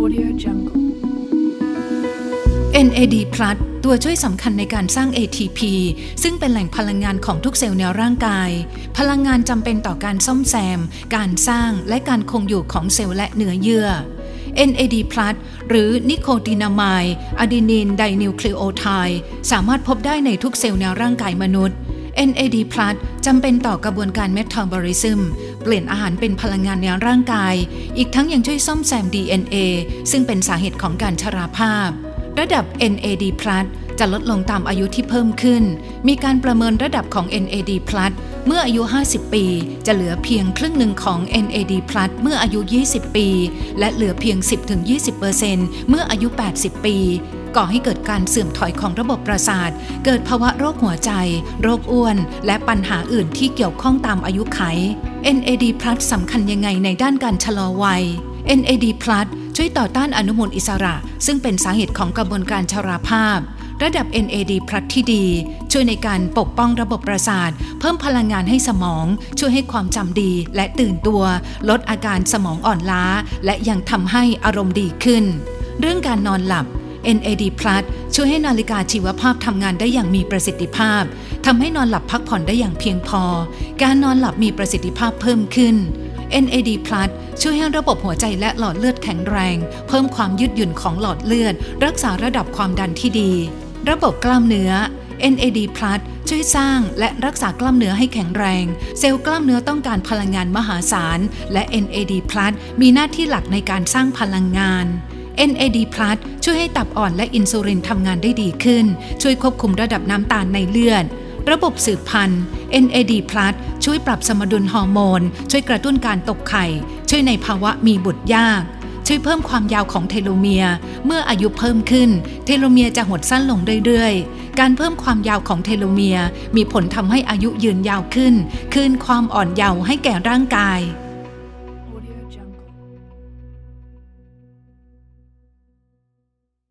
Audio Jungle. NAD+ ตัวช่วยสำคัญในการสร้าง ATP ซึ่งเป็นแหล่งพลังงานของทุกเซลล์ในร่างกาย พลังงานจำเป็นต่อการซ่อมแซม การสร้างและการคงอยู่ของเซลล์และเนื้อเยื่อ NAD+ หรือนิโคตินามายอะดีนินไดนิวคลีโอไทด์สามารถพบได้ในทุกเซลล์ในร่างกายมนุษย์ NAD+ จำเป็นต่อกระบวนการเมตาบอลิซึม เปลี่ยนอาหารเป็นพลังงานในร่างกาย อีกทั้งยังช่วยซ่อมแซม DNA ซึ่งเป็นสาเหตุของการชราภาพ ระดับ NAD+ จะลดลงตามอายุที่เพิ่มขึ้น มีการประเมินระดับของ NAD+ เมื่ออายุ 50 ปี จะเหลือเพียงครึ่งหนึ่งของ NAD+ เมื่ออายุ 20 ปี และเหลือเพียง 10-20%เมื่ออายุ 80 ปีก่อให้เกิดการเสื่อมถอยของระบบประสาท เกิดภาวะโรคหัวใจ โรคอ้วน และปัญหาอื่นที่เกี่ยวข้องตามอายุไข NAD+ สำคัญยังไงในด้านการชะลอวัย NAD+ ช่วยต่อต้านอนุมูลอิสระ ซึ่งเป็นสาเหตุของกระบวนการชราภาพ ระดับ NAD+ ที่ดี ช่วยในการปกป้องระบบประสาท เพิ่มพลังงานให้สมอง ช่วยให้ความจำดีและตื่นตัว ลดอาการสมองอ่อนล้า และยังทำให้อารมณ์ดีขึ้น เรื่องการนอนหลับ NAD+ ช่วยให้นาฬิกาชีวภาพทำงานได้อย่างมีประสิทธิภาพทำให้นอนหลับพักผ่อนได้อย่างเพียงพอ การนอนหลับมีประสิทธิภาพเพิ่มขึ้น NAD+ ช่วยให้ระบบหัวใจและหลอดเลือดแข็งแรง เพิ่มความยืดหยุ่นของหลอดเลือด รักษาระดับความดันที่ดี ระบบกล้ามเนื้อ NAD+ ช่วยสร้างและรักษากล้ามเนื้อให้แข็งแรง เซลล์กล้ามเนื้อต้องการพลังงานมหาศาล และ NAD+ มีหน้าที่หลักในการสร้างพลังงาน NAD+ ช่วยให้ตับอ่อนและอินซูลินทำงานได้ดีขึ้น ช่วยควบคุมระดับน้ำตาลในเลือด ระบบสืบพันธุ์ NAD+ ช่วยปรับสมดุลฮอร์โมน ช่วยกระตุ้นการตกไข่ ช่วยในภาวะมีบุตรยาก ช่วยเพิ่มความยาวของเทโลเมียร์เมื่ออายุเพิ่มขึ้น เทโลเมียร์จะหดสั้นลงเรื่อยๆ การเพิ่มความยาวของเทโลเมียร์มีผลทำให้อายุยืนยาวขึ้น คืนความอ่อนเยาว์ให้แก่ร่างกาย